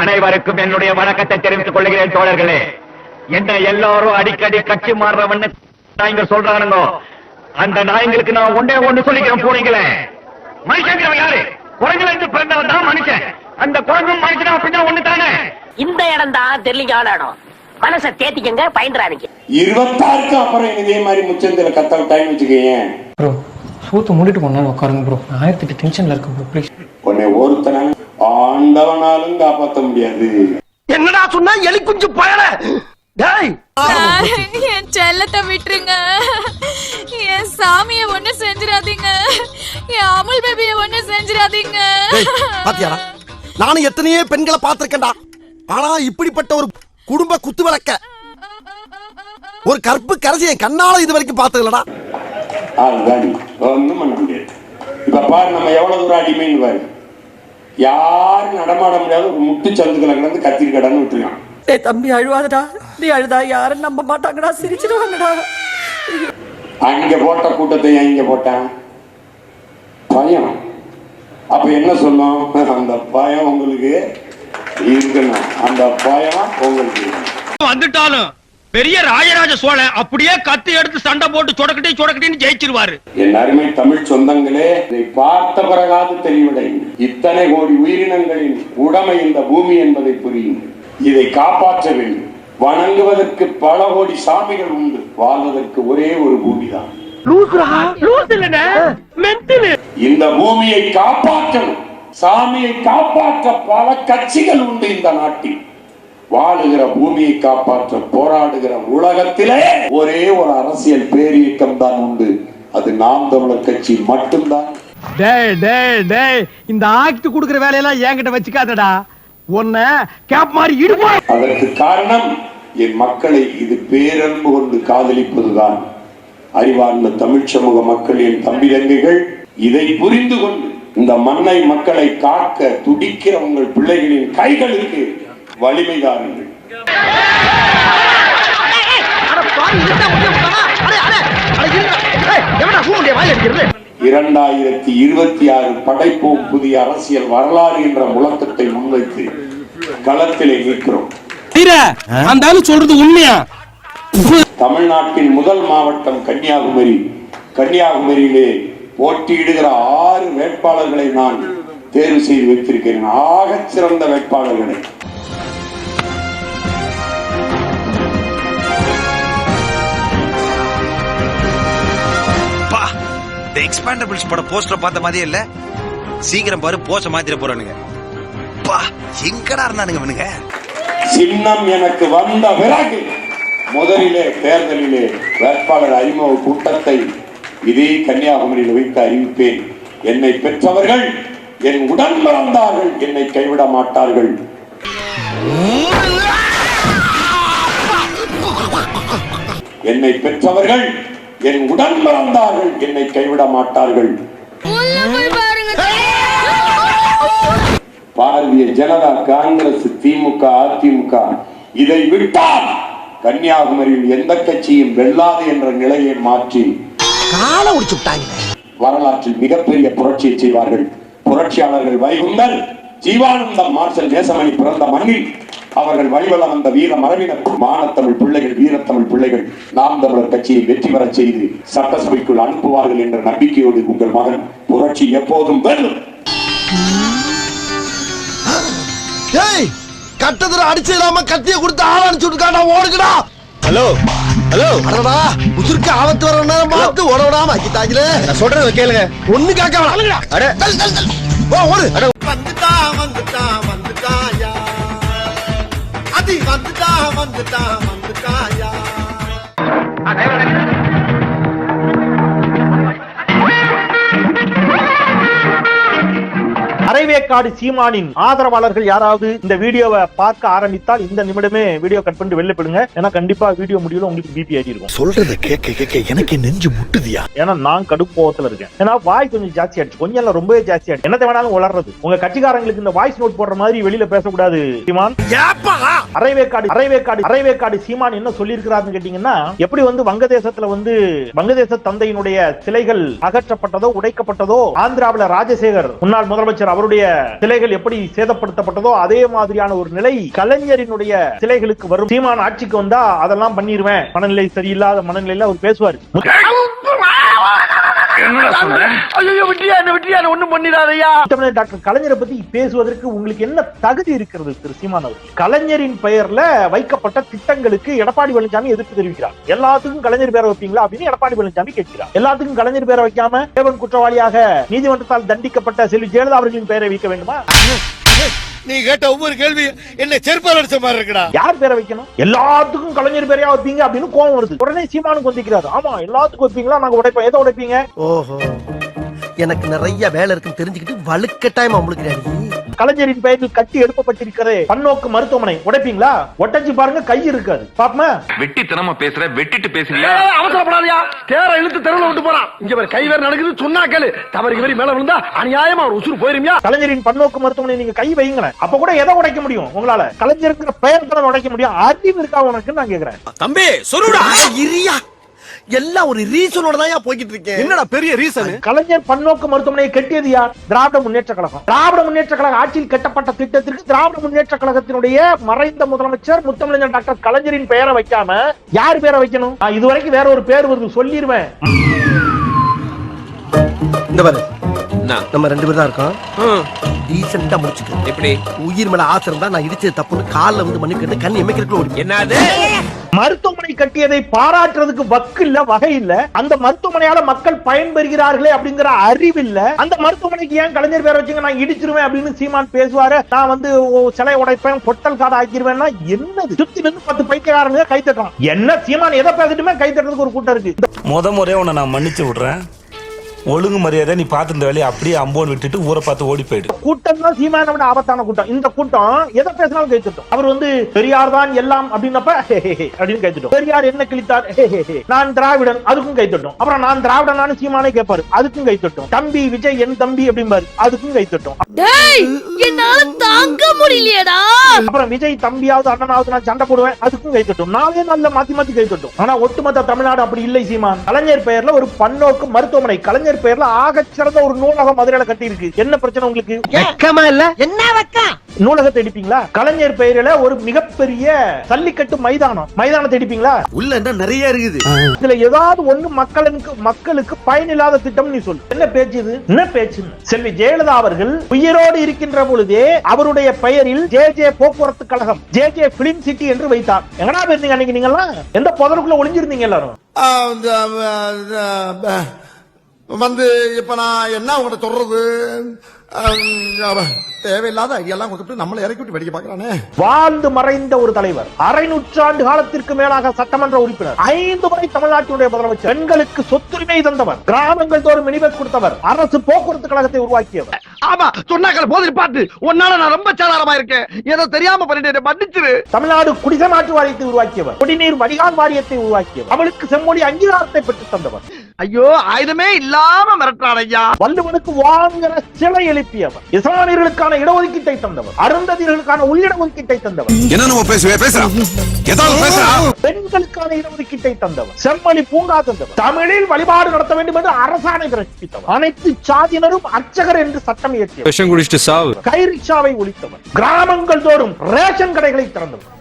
அனைவருக்கும் என்னுடைய வணக்கத்தை தெரிவித்துக் கொள்கிறேன் தோழர்களே. என்ன எல்லாரும் அடிக்கடி கட்சி மாறுறவன்னு நாய்ங்க சொல்றானுங்க. அந்த நாய்ங்களுக்கு நான் ஒன்னே ஒண்ணு சொல்லிக்கிறேன் போறீங்களே மனுஷங்கிறவன் யாரு? குரங்குல இருந்து பிறந்தவன் தான் மனுஷன். அந்த குரங்கும் மனுஷனும் அப்படின்னா ஒண்ணு தானே இந்த இடம் தான் தெரியல இடம். மனசை தேத்திக்கங்க பயந்துறாதீங்க இருபத்தாறுக்கு அப்புறம் இதே மாதிரி முச்சந்தில கத்த விட்டான்னு வச்சுக்கோங்க ப்ரோ சூத்து மூடிட்டு நாள் உட்காருங்க ப்ரோ. ஆயிரத்தி எட்டு டென்ஷன்ல இருக்கு ப்ரோ ப்ளீஸ் உன்னை ஒருத்தன ஆண்டவனாலும் காப்பாத்த முடியாது. என்னடா சொன்னா? எலி குஞ்சு பயல. டேய். என் செல்லத்தை விட்டுருங்க. என் சாமிய ஒண்ணு செஞ்சிடாதீங்க. என் அமுல் பேபிய ஒண்ணு செஞ்சிடாதீங்க. டேய் பாத்தியாடா? நானும் எத்தனையோ பெண்களை பார்த்திருக்கேன்டா. ஆனா இப்படிப்பட்ட ஒரு குடும்ப குத்து விளக்க ஒரு கற்பு கரசி என் கண்ணால இது வரைக்கும் பார்த்ததில்லடா. அதுதான் ஒண்ணும் பண்ண முடியாது. இப்ப பாரு நம்ம எவ்வளவு தூரம் அடிமைன்னு பாரு. யாரும் நடமாட முடியாத ஒரு முட்டு சந்துக்களை கிடந்து கத்திரி கடன்னு விட்டுருக்கான். டேய் தம்பி அழுவாதடா. நீ அழுதா? யாரும் நம்ப மாட்டாங்கடா. சிரிச்சிடுவாங்கடா. அங்க போட்ட கூட்டத்தை ஏன் இங்க போட்டான் பயம். அப்ப என்ன சொன்னோம்? அந்த பயம் உங்களுக்கு இருக்கணும். அந்த பயம் உங்களுக்கு. வந்துட்டாலும் பெரிய ராஜராஜ சோழன் அப்படியே கத்தி எடுத்து சண்டை போட்டு சொடக்கட்டி சொடக்கட்டின்னு ஜெயிச்சிருவாரு. என் அருமை தமிழ் சொந்தங்களே இதை பார்த்த பிறகாது தெளிவடையுங்கள் இத்தனை கோடி உயிரினங்களின் உடைமை இந்த பூமி என்பதை புரியுங்கள் இதை காப்பாற்ற வேண்டும். வணங்குவதற்கு பல கோடி சாமிகள் உண்டு. வாழ்வதற்கு ஒரே ஒரு பூமிதான். இந்த பூமியை காப்பாற்றணும். சாமியை காப்பாற்ற பல கட்சிகள் உண்டு இந்த நாட்டில். வாழுகிற பூமியை காப்பாற்ற போராடுகிற உலகத்திலே ஒரே ஒரு அரசியல் பேரியக்கம் தான் உண்டு. அது நாம் தமிழர் கட்சி மட்டும்தான். டேய் டேய் டேய் இந்த ஆக்ட் குடுக்குற வேலையெல்லாம் என்கிட்ட வச்சுக்காதடா. உன்ன கேப் மாதிரி இடுப்பா அதற்கு காரணம் என் மக்களை இது பேரன்பு கொண்டு காதலிப்பதுதான். அறிவார்ந்த தமிழ் சமூக மக்கள் என் தம்பி தங்கைகள் இதை புரிந்து கொண்டு இந்த மண்ணை மக்களை காக்க துடிக்கிற உங்கள் பிள்ளைகளின் கைகளுக்கு வலிமை தாருங்கள் இரண்டாயிரத்தி இருபத்தி ஆறு படைப்போம் புதிய அரசியல் வரலாறு என்ற முழக்கத்தை முன்வைத்து களத்திலே நிற்கிறோம். அந்த சொல்றது உண்மையா? தமிழ்நாட்டின் முதல் மாவட்டம் கன்னியாகுமரி. கன்னியாகுமரியிலே போட்டியிடுகிற ஆறு வேட்பாளர்களை நான் தேர்வு செய்து வைத்திருக்கிறேன். ஆகச் சிறந்த வேட்பாளர்களை. இந்த எக்ஸ்பாண்டபிள்ஸ் பட போஸ்டர் பார்த்த மாதிரியே இல்ல. சீக்கிரம் பாரு போச்ச மாத்திர போறானுங்க. பா எங்கடா இருந்தானுங்க இவனுங்க? சின்னம் எனக்கு வந்த பிறகு முதலிலே தேர்தலிலே வேட்பாளர் அறிமுக கூட்டத்தை இதே கன்னியாகுமரியில் வைத்து அறிவிப்பேன். என்னை பெற்றவர்கள் என் உடன் பிறந்தார்கள் என்னை கைவிட மாட்டார்கள். என்னை பெற்றவர்கள் என் உடன் பிறந்தார்கள் என்னை கைவிட மாட்டார்கள். பாரதிய ஜனதா காங்கிரஸ் திமுக அதிமுக இதை விட்டால் கன்னியாகுமரியில் எந்த கட்சியும் வெல்லாது என்ற நிலையை மாற்றி காலை வரலாற்றில் மிகப்பெரிய புரட்சியை செய்வார்கள். புரட்சியாளர்கள் வைகுந்தர் ஜீவானந்தம் மார்ஷல் நேசமணி பிறந்த மண்ணில் அவர்கள் வழிவல வந்த வீர மரபினர் மானத்தமிழ் பிள்ளைகள் வீரத்தமிழ் பிள்ளைகள் நாம் தமிழர் கட்சியை வெற்றி பெறச் செய்து சட்டசபைக்குள் அனுப்புவார்கள் என்ற நம்பிக்கையோடு உங்கள் மகன் புரட்சி எப்போதும் வெல்லும் ஏய் கட்டத்துல அடிச்சு இல்லாம கத்திய கொடுத்து ஆள் அடிச்சு விட்டுருக்காடா ஓடுங்கடா ஹலோ ஹலோ. அடடா உசுருக்கு ஆபத்து வர நேரம் பார்த்து ஓட விடாம ஆக்கிட்டாங்களே. நான் சொல்றத கேளுங்க. ஒண்ணு கேட்க வேணாம் அட. போ, ஓடு. வந்துட்டான் வந்துட்டான் வந்துட்டாயா அது ਮੰਗਦਾ அரைவேக்காடு சீமானின் ஆதரவாளர்கள் யாராவது இந்த வீடியோவை பார்க்க ஆரம்பித்தால் இந்த நிமிடமே வீடியோ கட் பண்ணிட்டு வெளில போயிடுங்க. ஏன்னா கண்டிப்பா வீடியோ முடியல உங்களுக்கு பிபி ஏறி இருக்கும் சொல்றத கேட்க கேட்க எனக்கு நெஞ்சு முட்டுதியா? ஏன்னா நான் கடுப்பு கோவத்துல இருக்கேன். ஏன்னா வாய் கொஞ்சம் ஜாஸ்தி ஆயிடுச்சு. கொஞ்சம் இல்ல ரொம்பவே ஜாஸ்தி ஆயிடுச்சு. என்னத்தை வேணாலும் உளறது. உங்க கட்சிக்காரங்களுக்கு இந்த வாய்ஸ் நோட் போடுற மாதிரி வெளியில பேசக்கூடாது சீமான். அரைவேக்காடு அரைவேக்காடு அரைவேக்காடு சீமான் என்ன சொல்லியிருக்கிறாருன்னு கேட்டீங்கன்னா எப்படி வந்து வங்கதேசத்துல வந்து வங்கதேச தந்தையினுடைய சிலைகள் அகற்றப்பட்டதோ உடைக்கப்பட்டதோ ஆந்திராவுல ராஜசேகர் முன்னாள் முதலமைச்சர் அவருடைய சிலைகள் எப்படி சேதப்படுத்தப்பட்டதோ அதே மாதிரியான ஒரு நிலை கலைஞரினுடைய சிலைகளுக்கு வரும். சீமான் ஆட்சிக்கு வந்தா அதெல்லாம் பண்ணிடுவேன் மனநிலை சரியில்லாத மனநிலையில அவர் பேசுவார். தமிழர் டாக்டர் கலைஞரை பத்தி பேசுவதற்கு உங்களுக்கு என்ன தகுதி இருக்கிறது திரு சீமான் அவர்கள்? கலைஞரின் பெயர்ல வைக்கப்பட்ட திட்டங்களுக்கு எடப்பாடி பழனிசாமி எதிர்ப்பு தெரிவிக்கிறார். எல்லாத்துக்கும் கலைஞர் பேரை வைப்பீங்களா அப்படின்னு எடப்பாடி பழனிசாமி கேட்கிறார். எல்லாத்துக்கும் கலைஞர் பேரை வைக்காம தேவன் குற்றவாளியாக நீதிமன்றத்தால் தண்டிக்கப்பட்ட செல்வி ஜெயலலிதா அவர்களின் பெயரை வைக்க வேண்டுமா? நீ கேட்ட ஒவ்வொரு கேள்வி என்ன செருப்பால் அடிச்ச மாதிரி இருக்குடா. யார் பேரை வைக்கணும்? எல்லாத்துக்கும் கலைஞர் பேரையா வைப்பீங்க அப்படின்னு கோவம் வருது. உடனே சீமானுக்கு வந்திக்கிறாரு ஆமா எல்லாத்துக்கும் வைப்பீங்களா? நாங்க உடைப்போம். எதை உடைப்பீங்க? ஓஹோ. எனக்கு நிறைய வேலை இருக்குன்னு தெரிஞ்சுக்கிட்டு வலுக்கட்டாயமா முழுக்கிறாரு கலைஞரின் பெயரில் கட்டி எழுப்பப்பட்டிருக்கிறதே பன்னோக்கு மருத்துவமனை. உடைப்பீங்களா? ஒட்டச்சு பாருங்க கை இருக்காது. பாப்பமா? வெட்டித்தனமா பேசுற வெட்டிட்டு பேசுறியா அவசரப்படாதயா. தேர இழுத்து தெருவுல விட்டு போறான். இங்க ஒரு கை வேற நடக்குது சொன்னா கேளு. தவறு இவரி மேல விழுந்தா அநியாயமா ஒரு உசுறு போயிருமியா? கலைஞரின் பன்னோக்கு மருத்துவமனை நீங்க கை வைங்களேன். அப்ப கூட எதை உடைக்க முடியும் உங்களால? கலைஞருங்கிற பெயர் தானே உடைக்க முடியும்? அறிவு இருக்கா உனக்கு நான் கேக்குறேன். தம்பி சொல்லுடா. இரியா எல்லாம் ஒரு ரீசனோட தான் போய்கிட்டு இருக்கேன். என்னடா பெரிய ரீசன் கலைஞர் பன்னோக்கு மருத்துவமனையை கட்டியது யார்? திராவிட முன்னேற்ற கழகம். திராவிட முன்னேற்ற கழக ஆட்சியில் கட்டப்பட்ட திட்டத்திற்கு திராவிட முன்னேற்ற கழகத்தினுடைய மறைந்த முதலமைச்சர் முத்தமிழர் டாக்டர் கலைஞரின் பெயரை வைக்காம யார் பேரை வைக்கணும்? நான் இதுவரைக்கும் வேற ஒரு பேர் வருது சொல்லிருவேன். இந்த பாரு. நம்ம ரெண்டு பேரும் தான் இருக்கோம். டீசெண்டா முடிச்சுக்க. எப்படி? உயிர் மேல ஆசை இருந்தா நான் இடிச்சது தப்புன்னு கால்ல வந்து மண்ணு கேட்டு கண் எமைக்கிறதுக்குள்ள ஓடி என்னது? மருத்துவமனை கட்டியதை பாராட்டுறதுக்கு வக்கு இல்ல வகை இல்ல. அந்த மருத்துவமனையால மக்கள் பயன்பெறுகிறார்களே அப்படிங்கிற அறிவு இல்ல. அந்த மருத்துவமனைக்கு ஏன் கலைஞர் பேர் வச்சுங்க நான் இடிச்சிருவேன் அப்படின்னு சீமான் பேசுவாரு. நான் வந்து சிலை உடைப்பேன் பொட்டல் காடை ஆக்கிருவேன்னா என்னது? சுத்தி நின்று பத்து பைத்தியக்காரங்க கை தட்டுறான். என்ன சீமான் எதை பேசிட்டுமே கை தட்டுறதுக்கு ஒரு கூட்டம் இருக்கு. முத முறையா உன்னை நான் மன்னிச்சு விடுறேன். ஒழுங்கு மரியாதை நீ பார்த்து இந்த வேலையை அப்படியே அம்போன் விட்டுட்டு ஊரை பார்த்து ஓடி போயிடு. கூட்டம் தான் சீமான விட ஆபத்தான கூட்டம். இந்த கூட்டம் எதை பேசினாலும் கை தட்டும் அவர் வந்து பெரியார் தான் எல்லாம் அப்படின்னப்ப அப்படின்னு கை தட்டும் பெரியார் என்ன கிழித்தார். நான் திராவிடன் அதுக்கும் கை தட்டும் அப்புறம் நான் திராவிடனானு சீமானே கேட்பாரு அதுக்கும் கை தட்டும் தம்பி விஜய் என் தம்பி அப்படிம்பாரு அதுக்கும் கை தட்டும் டேய் என்னால தாங்க முடியலையேடா. அப்புறம் விஜய் தம்பியாவது அண்ணனாவது நான் சண்டை போடுவேன் அதுக்கும் கை தட்டும் நாளே நல்ல மாத்தி மாத்தி கை தட்டும் ஆனா ஒட்டுமொத்த தமிழ்நாடு அப்படி இல்லை சீமான். கலைஞர் பெயர்ல ஒரு பன்னோக்கு மருத்துவமனை கலைஞர் பெயர்ல ஆகச் சிறந்த ஒரு நூலகம் மதுரையில கட்டி இருக்கு என்ன பிரச்சனை உங்களுக்கு? வெக்கமா இல்ல? என்ன வெக்கம்? நூலகத்தை இடிப்பீங்களா கலைஞர் பெயரில ஒரு மிகப்பெரிய ஜல்லிக்கட்டு மைதானம். மைதானத்தை இடிப்பீங்களா உள்ள என்ன நிறைய இருக்குது. இதுல ஏதாவது ஒண்ணு மக்களுக்கு மக்களுக்கு பயனில்லாத திட்டம் நீ சொல்லு. என்ன பேச்சு இது? என்ன பேச்சு? செல்வி ஜெயலலிதா அவர்கள் உயிரோடு இருக்கின்ற பொழுதே அவருடைய பெயரில் ஜே ஜே போக்குவரத்து கழகம் ஜே ஜே பிலிம் சிட்டி என்று வைத்தார். எங்கடா போயிருந்தீங்க அன்னைக்கு நீங்க எல்லாம் எந்த புதருக்குள்ள ஒளிஞ்சிருந்தீங்க எல்லாரும்? வந்து இப்ப நான் என்ன உங்கள்ட்ட சொல்றது? தேவையில்லாத ஐடியாலாம் கொடுத்துட்டு நம்மளை இறக்கி விட்டு வெடிக்க பாக்குறானே வாழ்ந்து மறைந்த ஒரு தலைவர் அரை நூற்றாண்டு காலத்திற்கு மேலாக சட்டமன்ற உறுப்பினர் ஐந்து முறை தமிழ்நாட்டினுடைய முதலமைச்சர் பெண்களுக்கு சொத்துரிமை தந்தவர் கிராமங்கள் தோறும் மினிபஸ் கொடுத்தவர் அரசு போக்குவரத்து கழகத்தை உருவாக்கியவர். ஆமா சொன்னாக்கள் போதில் பார்த்து உன்னால நான் ரொம்ப சாதாரமா இருக்கேன். ஏதோ தெரியாம பண்ணிட்டு மன்னிச்சிரு. தமிழ்நாடு குடிசை மாற்று வாரியத்தை உருவாக்கியவர் குடிநீர் வடிகால் வாரியத்தை உருவாக்கியவர் அவளுக்கு செம்மொழி அங்கீகாரத்தை பெற்றுத் தந்தவர். ஐயோ ஆயுதமே இல்லாம மிரட்டுறான் ஐயா. வள்ளுவனுக்கு வாங்குற சிலை எழுப்பியவர். இஸ்லாமியர்களுக்கான இடஒதுக்கீட்டை தந்தவர். அருந்ததியர்களுக்கான உள்ளிட ஒதுக்கீட்டை தந்தவர். என்ன நம்ம பேசுவே? ஏதாவது பேசுறா? பெண்களுக்கான இடஒதுக்கீட்டை தந்தவர். செம்மொழி பூங்கா தந்தவர். தமிழில் வழிபாடு நடத்த வேண்டும் என்று அரசாணை பிறப்பித்தவர். அனைத்து சாதியினரும் அர்ச்சகர் என்று சட்டம் இயற்றியவர். விஷம் குடிச்சிட்டு சாவு. கை ரிக்ஷாவை ஒழித்தவர். கிராமங்கள் தோறும் ரேஷன் கடைகளை திறந்தவர்.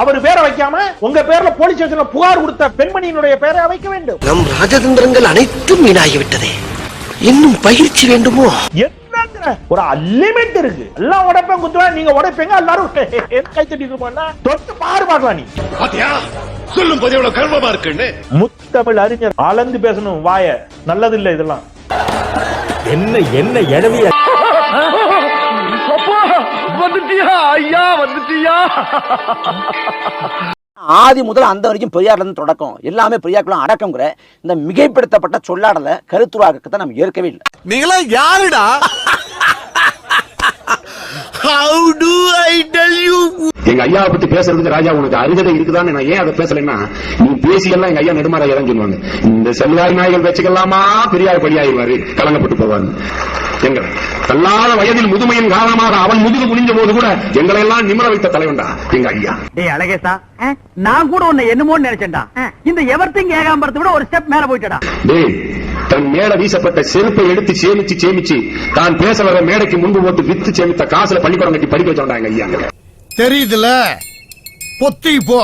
அவர் பேரை வைக்காம உங்க பேர்ல போலீஸ் ஸ்டேஷன்ல புகார் கொடுத்த பெண்மணியினுடைய பெயரை வைக்க வேண்டும். நம் ராஜதந்திரங்கள் அனைத்தும் வீணாகிவிட்டதே. இன்னும் பயிற்சி வேண்டுமோ? ஒரு லிமிட் இருக்கு. எல்லாம் உடைப்பேன் குத்துவேன் நீங்க உடைப்பீங்க எல்லாரும் கை தட்டி தொட்டு பாரு பாக்கலாம் நீ. பாத்தியா? சொல்லும் போது எவ்வளவு கர்வமா இருக்குன்னு. முத்தமிழ் அறிஞர் அளந்து பேசணும் வாய. நல்லது இல்ல இதெல்லாம். என்ன என்ன எழவிய வந்துட்டியா? ஐயா வந்துட்டியா? ஆதி முதல் அந்த வரைக்கும் பெரியார்ல இருந்து தொடக்கம். எல்லாமே பெரியாருக்குள்ள அடக்கங்கிற இந்த மிகைப்படுத்தப்பட்ட சொல்லாடல கருத்துருவாக்கத்தை நம்ம ஏற்கவே இல்லை. நீங்களா யாருடா? How do I tell you எங்க ஐயாவை பத்தி பேசுறதுக்கு ராஜா உனக்கு அருகதை இருக்குதான்னு நான் ஏன் அதை பேசலைன்னா நீ பேசி எல்லாம் எங்க ஐயா நெடுமாறா இறங்கி சொல்லுவாங்க. இந்த செல்வாய் நாய்கள் வச்சுக்கலாமா? பெரியார் படியாயிருவாரு கலங்கப்பட்டு போவாரு எங்க தள்ளாத வயதில் முதுமையின் காரணமாக அவன் முதுகு குனிஞ்ச போது கூட எங்களை எல்லாம் நிமிர வைத்த தலைவன்டா எங்க ஐயா. டேய் அழகேசா நான் கூட உன்னை என்னமோன்னு நினைச்சேன்டா. இந்த எவர்த்திங் ஏகாம்பரத்தை விட ஒரு ஸ்டெப் மேல போயிட்டடா. டேய் தன் மேல வீசப்பட்ட செருப்பை எடுத்து சேமிச்சு சேமிச்சு தான் பேச வர மேடைக்கு முன்பு போட்டு வித்து சேமித்த காசுல பள்ளிக்கூடம் கட்டி படிக்க வச்சாங்க ஐயாங்க தெரியுதுல? பொத்தி போ.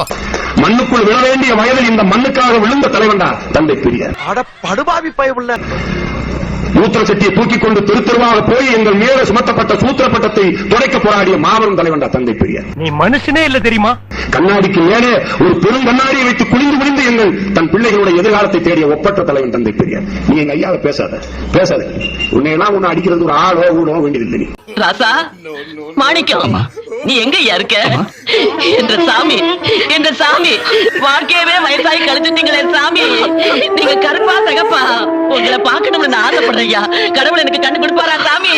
மண்ணுக்குள் விழ வேண்டிய வயதில் இந்த மண்ணுக்காக விழுந்த தலைவன்டா தந்தை பெரியார். அட படுபாவி பயவுள்ள மூத்திர சட்டியை தூக்கி கொண்டு தெரு தெருவாக போய் எங்கள் மேல சுமத்தப்பட்ட சூத்திர பட்டத்தை துடைக்க போராடிய மாபெரும் தலைவன்டா தந்தை பெரியார். நீ மனுஷனே இல்ல தெரியுமா? கண்ணாடிக்கு மேலே ஒரு பெரும் கண்ணாடியை வைத்து குனிந்து குனிந்து எங்கள் தன் பிள்ளைகளுடைய எதிர்காலத்தை தேடிய ஒப்பற்ற தலைவன் தந்தை பெரியார். நீ எங்க ஐயாவை பேசாத பேசாத. உன்னையெல்லாம் உன்னை அடிக்கிறது ஒரு ஆளோ ஊனோ வேண்டியதில்லை நீ. ராசா மாணிக்கம் நீ எங்க இருக்க? என்ற சாமி என்ற சாமி வாழ்க்கையவே வயசாகி கழிச்சிட்டீங்களே சாமி. நீங்க கருப்பா தகப்பா. உங்களை பார்க்கணும்னு நான் ஆசைப்படுறேயா கடவுள் எனக்கு கண்டு கொடுப்பாரா சாமி?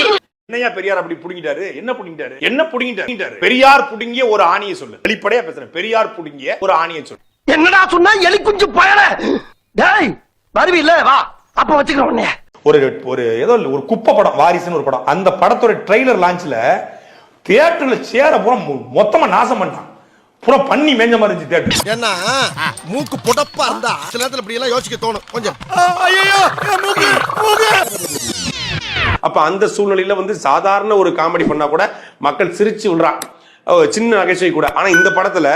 என்னையா பெரியார் அப்படி புடுங்கிட்டாரு? என்ன புடுங்கிட்டாரு? என்ன புடுங்கிட்டாரு? பெரியார் புடுங்கிய ஒரு ஆணியை சொல்லு. வெளிப்படையா பேசுறேன். பெரியார் புடுங்கிய ஒரு ஆணியை சொல்லு. என்னடா சொன்னா? எலி குஞ்சு பயல. டேய் வருவி இல்ல வா. அப்ப வச்சுக்கிறோம் உன்னைய. ஒரு ஒரு ஏதோ ஒரு குப்பை படம் வாரிசுன்னு ஒரு படம். அந்த படத்தோட ட்ரெய்லர் லான்ச்ல தியேட்டர்ல சேர பூரா மொ- மொத்தமா நாசம் பண்ணிட்டான் பூரா பண்ணி மேஞ்ச மாதிரி இருந்துச்சு தியேட்டர் ஏன்னா மூக்கு புடப்பா இருந்தா சில நேரத்துல இப்படி எல்லாம் யோசிக்க தோணும். கொஞ்சம். ஐயோ மூக்கு மூக்கு. அப்ப அந்த சூழ்நிலையில வந்து சாதாரண ஒரு காமெடி பண்ணா கூட மக்கள் சிரிச்சு விடுறான் சின்ன நகைச்சுவை கூட. ஆனா இந்த படத்துல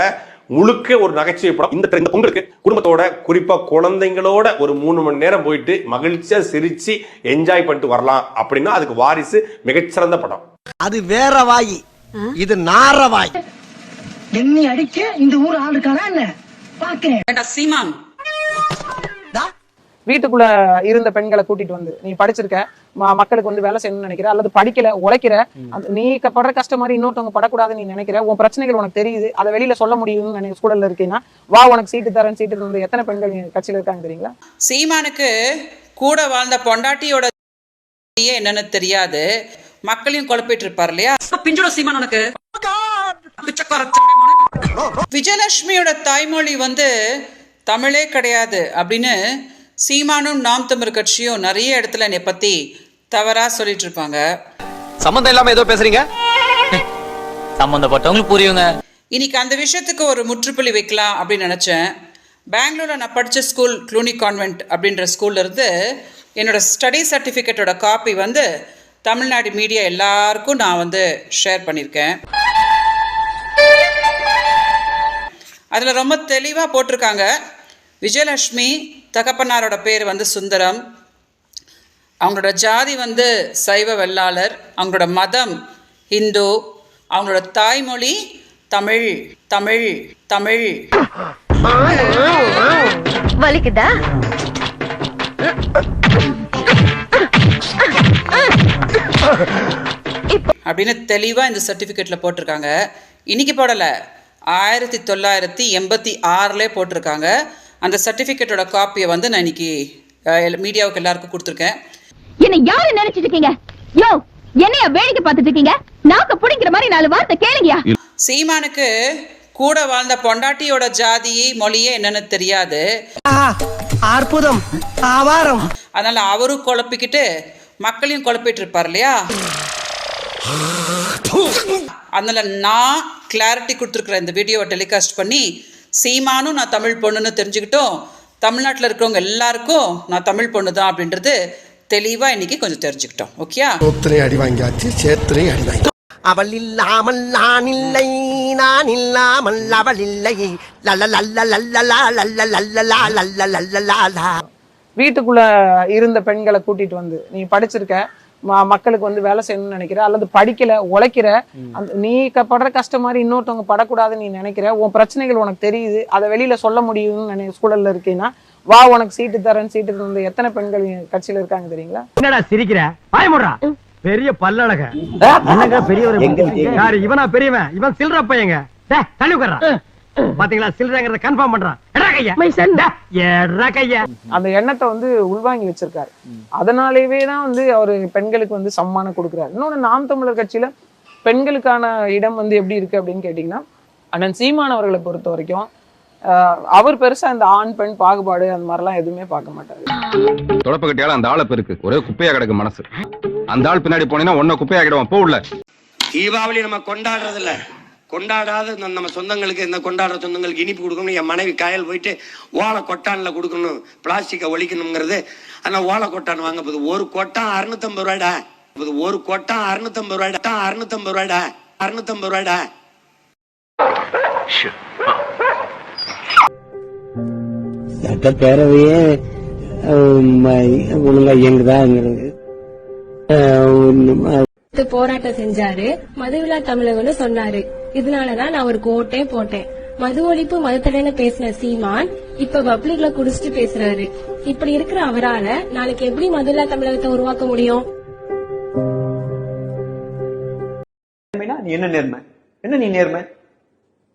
முழுக்க ஒரு நகைச்சுவை படம். இந்த இந்த பொங்கலுக்கு குடும்பத்தோட குறிப்பா குழந்தைங்களோட ஒரு மூணு மணி நேரம் போயிட்டு மகிழ்ச்சியா சிரிச்சு என்ஜாய் பண்ணிட்டு வரலாம் அப்படின்னா அதுக்கு வாரிசு மிகச்சிறந்த படம். அது வேற வாய். இது நார வாய். என்னை அடிக்க இந்த ஊர் ஆள் இருக்கானா என்ன? பாக்கிறேன் சீமான். வீட்டுக்குள்ள இருந்த பெண்களை கூட்டிட்டு வந்து நீ படிச்சிருக்க? மக்களுக்கு வந்து வேலை செய்யணும்னு நினைக்கிற அல்லது படிக்கல உழைக்கிற அந்த நீ படுற கஷ்டம் மாதிரி இன்னொருத்தவங்க படக்கூடாதுன்னு நீ நினைக்கிற உன் பிரச்சனைகள் உனக்கு தெரியுது அதை வெளியில சொல்ல முடியும்னு நினைக்கிற சூழல்ல இருக்கீங்கன்னா வா உனக்கு சீட்டு தரேன் சீட்டு தரேன் எத்தனை பெண்கள் கட்சியில இருக்காங்க தெரியுங்களா? சீமானுக்கு கூட வாழ்ந்த பொண்டாட்டியோட என்னன்னு தெரியாது. மக்களையும் குழப்பிட்டு இருப்பார் இல்லையா? பிஞ்சுட சீமான் உனக்கு? விஜயலட்சுமியோட தாய்மொழி வந்து தமிழே கிடையாது அப்படின்னு சீமானும் நாம் தமிழ் கட்சியும் நிறைய இடத்துல என்னை பத்தி தவறா சொல்லிட்டு இருப்பாங்க சம்பந்தம் இல்லாம ஏதோ பேசுறீங்க? சம்பந்தப்பட்டவங்களுக்கு புரியுங்க. இன்னைக்கு அந்த விஷயத்துக்கு ஒரு முற்றுப்புள்ளி வைக்கலாம் அப்படின்னு நினச்சேன். பெங்களூர்ல நான் படித்த ஸ்கூல் க்ளூனி கான்வென்ட் அப்படின்ற ஸ்கூல்ல இருந்து என்னோட ஸ்டடி சர்டிஃபிகேட்டோட காப்பி வந்து தமிழ்நாடு மீடியா எல்லாருக்கும் நான் வந்து ஷேர் பண்ணியிருக்கேன். அதில் ரொம்ப தெளிவாக போட்டிருக்காங்க. விஜயலட்சுமி தகப்பனாரோட பேர் வந்து சுந்தரம். அவங்களோட ஜாதி வந்து சைவ வெள்ளாளர் அவங்களோட மதம் இந்து அவங்களோட தாய்மொழி தமிழ் தமிழ் தமிழ். வலிக்குதா? அப்படின்னு தெளிவாக இந்த சர்டிஃபிகேட்டில் போட்டிருக்காங்க. இன்னைக்கு போடலை. ஆயிரத்தி தொள்ளாயிரத்தி எண்பத்தி ஆறிலே போட்டிருக்காங்க. அந்த சர்டிஃபிகேட்டோட காப்பியை வந்து நான் இன்னைக்கு மீடியாவுக்கு எல்லாருக்கும் கொடுத்துருக்கேன். என்ன யாரு நினைச்சிட்டு இருக்கீங்க? யோ என்னைய வேடிக்கை பார்த்துட்டு இருக்கீங்க? நாக்க புடிக்கிற மாதிரி நாலு வார்த்தை கேளுங்கயா சீமானுக்கு கூட வாழ்ந்த பொண்டாட்டியோட ஜாதி மொழியே என்னன்னு தெரியாது. அற்புதம் ஆவாரம். அதனால அவரும் குழப்பிக்கிட்டு மக்களையும் குழப்பிட்டு இருப்பார் இல்லையா? அதனால நான் கிளாரிட்டி கொடுத்துருக்குற இந்த வீடியோவை டெலிகாஸ்ட் பண்ணி சீமானும் நான் தமிழ் பொண்ணுன்னு தெரிஞ்சுக்கிட்டோம். தமிழ்நாட்டில் இருக்கிறவங்க எல்லாருக்கும் நான் தமிழ் பொண்ணு தான் அப்படின்றது தெளிவாக இன்னைக்கு கொஞ்சம் தெரிஞ்சுக்கிட்டோம். ஓகேயா? ஒத்தனை அடி வாங்கியாச்சு சேத்தனை அடி வாங்கி அவள் இல்லாமல் நான் இல்லை நான் இல்லாமல் அவள் இல்லை லல்ல லல்ல லல்லலா லல்ல லல்லலா லல்ல லல்லலா வீட்டுக்குள்ள இருந்த பெண்களை கூட்டிட்டு வந்து நீ படிச்சிருக்க ம- மக்களுக்கு வந்து வேலை செய்யணும்னு நினைக்கிற அல்லது படிக்கல உழைக்கிற அந்த நீ படுற கஷ்டம் மாதிரி இன்னொருத்தவங்க படக்கூடாதுன்னு நீ நினைக்கிற உன் பிரச்சனைகள் உனக்கு தெரியுது அதை வெளியில சொல்ல முடியும்னு நினை சூழல்ல இருக்கீங்கன்னா வா உனக்கு சீட்டு தரேன் சீட்டு தரேன் எத்தனை பெண்கள் கட்சியில இருக்காங்க தெரியுங்களா? என்னடா சிரிக்கிற? பயமுடுறா. பெரிய பல்லழக. என்னங்க பெரியவர்? யாரு இவனா பெரியவன்? இவன் சில்ற பையங்க. டேய், தள்ளி உட்கார்றா. பாத்தீங்களா? சில்றங்கிறத கன்ஃபார்ம் பண்றான் எடா கையா. டேய், எடா கையா. அந்த எண்ணத்தை வந்து உள்வாங்கி வச்சிருக்காரு. அதனாலேயே தான் வந்து அவர் பெண்களுக்கு வந்து சம்மானம் கொடுக்குறாரு. இன்னொன்று நாம் தமிழர் கட்சியில பெண்களுக்கான இடம் வந்து எப்படி இருக்கு அப்படின்னு கேட்டிங்கன்னா அண்ணன் சீமான் அவர்களை பொறுத்த வரைக்கும் அவர் பெருசா இந்த ஆண் பெண் பாகுபாடு அந்த மாதிரிலாம் எதுவுமே பார்க்க மாட்டாரு. தொடப்ப கட்டியால அந்த ஆளை பெருக்கு. ஒரே குப்பையா கிடக்கு மனசு. அந்த ஆள் பின்னாடி போனீங்கன்னா ஒன்ன குப்பையா கிடுவான் போ உள்ள. தீபாவளி நம்ம கொண்டாடுறது இல்ல கொண்டாடாத நம்ம- சொந்தங்களுக்கு இந்த கொண்டாடுற சொந்தங்களுக்கு இனிப்பு கொடுக்கணும் என் மனைவி காயல் போயிட்டு ஓலை கொட்டான்ல கொடுக்கணும். பிளாஸ்டிக்கை ஒழிக்கணுங்கிறது ஆனால் ஓலை கொட்டான் வாங்க போகுது. ஒரு கொட்டான் அறுநூத்தம்பது ரூபாய்டா. இது ஒரு கொட்டான் அறுநூத்தம்பது ரூபாய்டா. அறுநூத்தம்பது ரூபாய்டா. அறுநூத்தம்பது ரூபாய்டா. சட்டப்பேரவையே ஒழுங்கா இயங்குதாங்கிறது போராட்டம் செஞ்சாரு. மதுவிலா தமிழகம்னு சொன்னாரு. இதனாலதான் நான் அவருக்கு ஓட்டே போட்டேன். மது ஒழிப்பு மதுத்தடைன்னு பேசின சீமான் இப்ப பப்ளிக்ல குடிச்சிட்டு பேசுறாரு. இப்படி இருக்கிற அவரால நாளைக்கு எப்படி மதுவிலா தமிழகத்தை உருவாக்க முடியும்? என்ன நேர்மை? என்ன நீ நேர்மை?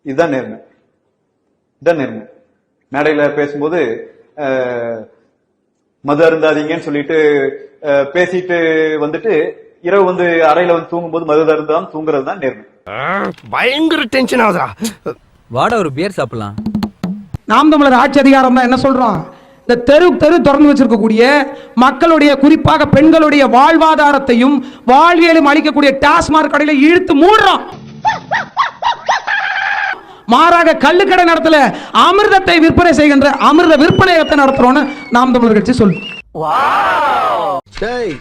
இதுதான் நேர்மை. இதுதான் நேர்மை. மேடையில பேசும்போது மது அருந்தாதீங்கன்னு சொல்லிட்டு அஹ், பேசிட்டு வந்துட்டு இரவு வந்து அறையில வந்து தூங்கும்போது மது அருந்தாம தூங்குறது தான் நேர்மை. பயங்கர டென்ஷன் ஆகுதா வாட ஒரு பியர் சாப்பிடலாம். நாம் தமிழர் ஆட்சி அதிகாரம் தான் என்ன சொல்றோம்? இந்த தெரு தெரு திறந்து வச்சிருக்கக்கூடிய மக்களுடைய குறிப்பாக பெண்களுடைய வாழ்வாதாரத்தையும் வாழ்வியலும் அளிக்கக்கூடிய டாஸ்மாக் கடையில இழுத்து மூடுறோம். மாறாக கள்ளுக்கடை நடத்தல அமிர்தத்தை விற்பனை செய்கின்ற அமிர்த விற்பனையத்தை நடத்துறோம்னு நாம் தமிழர் கட்சி சொல்லு டேய்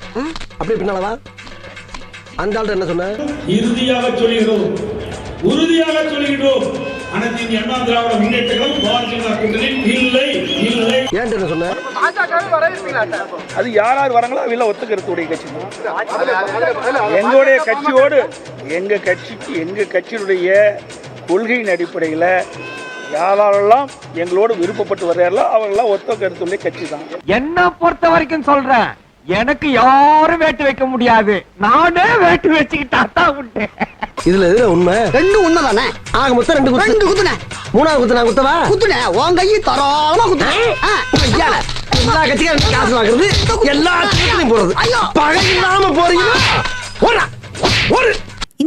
அப்படி பின்னாலவா அந்த ஆள்கிட்ட என்ன சொன்ன? இறுதியாக சொல்கிறோம் உறுதியாக சொல்கிறோம் அனைத்து இந்திய அண்ணா திராவிட முன்னேற்ற கழகம் பாரதிய ஜனதா கூட்டணியில் இல்லை இல்லை. ஏன்ட்டு என்ன சொன்ன? அது யார் யார் வராங்களோ அவையில ஒத்துக்கிறதுடைய கட்சி. எங்களுடைய கட்சியோடு எங்க கட்சிக்கு எங்க கட்சியினுடைய கொள்கையின் அடிப்படையில் யாரெல்லாம் எங்களோடு விருப்பப்பட்டு வர்றாங்களோ அவங்களாம் ஒத்த கருத்துடைய கட்சி தான். என்ன பொறுத்த வரைக்கும் சொல்றேன். எனக்கு யாரும் வேட்டு வைக்க முடியாது. நானே வேட்டு வச்சுக்கிட்டா தான் உண்டு. இதுல எதுல உண்மை? ரெண்டு உண்மை தானே? ஆக மொத்தம் ரெண்டு குத்து. ரெண்டு குத்துனே மூணாவது குத்து நான் குத்தவா? குத்துனே உன் கையை தரோளமா குத்துனே எல்லா கட்சிக்காரும் காசு வாங்குறது எல்லா கட்சிகளையும் போறது பகை இல்லாம போறீங்களா? ஒரு.